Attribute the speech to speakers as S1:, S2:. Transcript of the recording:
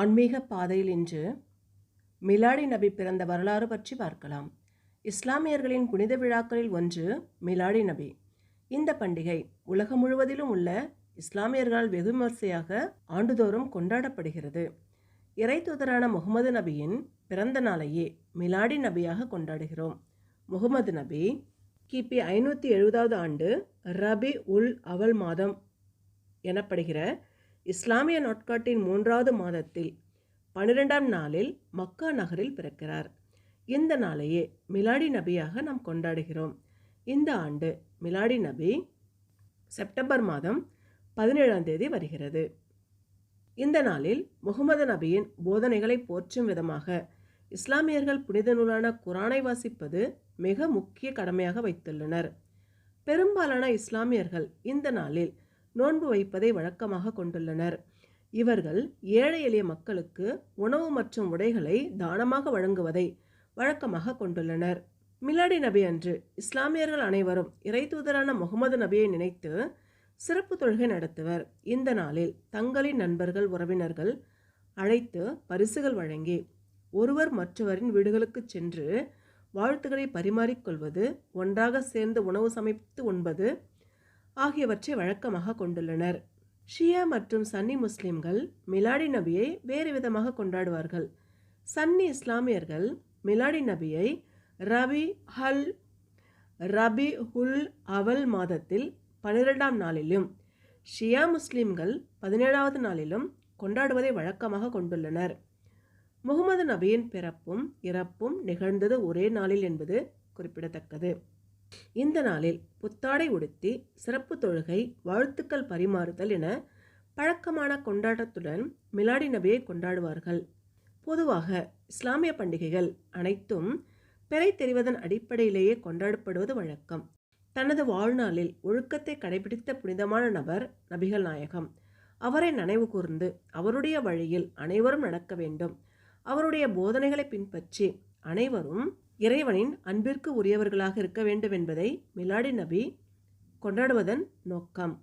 S1: ஆன்மீக பாதையில் இன்று மிலாடி நபி பிறந்த வரலாறு பற்றி பார்க்கலாம். இஸ்லாமியர்களின் புனித விழாக்களில் ஒன்று மிலாடி நபி. இந்த பண்டிகை உலகம் முழுவதிலும் உள்ள இஸ்லாமியர்களால் வெகு விமர்சையாக ஆண்டுதோறும் கொண்டாடப்படுகிறது. இறைத்தூதரான முகமது நபியின் பிறந்த நாளையே மிலாடி நபியாக கொண்டாடுகிறோம். முகமது நபி கிபி ஐநூற்றி எழுபதாவது ஆண்டு ரபி உல் அவல் மாதம் எனப்படுகிற இஸ்லாமிய நாட்காட்டின் மூன்றாவது மாதத்தில் பன்னிரெண்டாம் நாளில் மக்கா நகரில் பிறக்கிறார். இந்த நாளையே மிலாடி நபியாக நாம் கொண்டாடுகிறோம். இந்த ஆண்டு மிலாடி நபி செப்டம்பர் மாதம் பதினேழாம் தேதி வருகிறது. இந்த நாளில் முகமது நபியின் போதனைகளை போற்றும் விதமாக இஸ்லாமியர்கள் புனித நூலான குரானை வாசிப்பது மிக முக்கிய கடமையாக வைத்துள்ளனர். பெரும்பாலான இஸ்லாமியர்கள் இந்த நாளில் நோன்பு வைப்பதை வழக்கமாக கொண்டுள்ளனர். இவர்கள் ஏழை எளிய மக்களுக்கு உணவு மற்றும் உடைகளை தானமாக வழங்குவதை வழக்கமாக கொண்டுள்ளனர். மிலாடி நபி அன்று இஸ்லாமியர்கள் அனைவரும் இறைதூதரான முகமது நபியை நினைத்து சிறப்பு தொழுகை நடத்துவர். இந்த நாளில் தங்களின் நண்பர்கள் உறவினர்கள் அழைத்து பரிசுகள் வழங்கி ஒருவர் மற்றவரின் வீடுகளுக்கு சென்று வாழ்த்துக்களை பரிமாறிக்கொள்வது ஒன்றாக சேர்ந்து உணவு சமைத்து உண்பது ஆகியவற்றை வழக்கமாக கொண்டுள்ளனர். ஷியா மற்றும் சன்னி முஸ்லிம்கள் மிலாடி நபியை வேறு விதமாக கொண்டாடுவார்கள். சன்னி இஸ்லாமியர்கள் மிலாடி நபியை ரபி ஹல் ரபி ஹுல் அவல் மாதத்தில் பன்னிரெண்டாம் நாளிலும் ஷியா முஸ்லிம்கள் பதினேழாவது நாளிலும் கொண்டாடுவதை வழக்கமாக கொண்டுள்ளனர். முகமது நபியின் பிறப்பும் இறப்பும் நிகழ்ந்தது ஒரே நாளில் என்பது குறிப்பிடத்தக்கது. இந்த நாளில் புத்தாடை உடுத்தி சிறப்பு தொழுகை வாழ்த்துக்கள் பரிமாறுதல் என பழக்கமான கொண்டாட்டத்துடன் மிலாடி நபியை கொண்டாடுவார்கள். பொதுவாக இஸ்லாமிய பண்டிகைகள் அனைத்தும் பிறை தெரிவதன் அடிப்படையிலேயே கொண்டாடப்படுவது வழக்கம். தனது வாழ்நாளில் ஒழுக்கத்தை கடைபிடித்த புனிதமான நபர் நபிகள் நாயகம். அவரை நினைவு கூர்ந்து அவருடைய வழியில் அனைவரும் நடக்க வேண்டும். அவருடைய போதனைகளை பின்பற்றி அனைவரும் இறைவனின் அன்பிற்கு உரியவர்களாக இருக்க வேண்டும் என்பதை மிலாடி நபி கொண்டாடுவதன் நோக்கம்.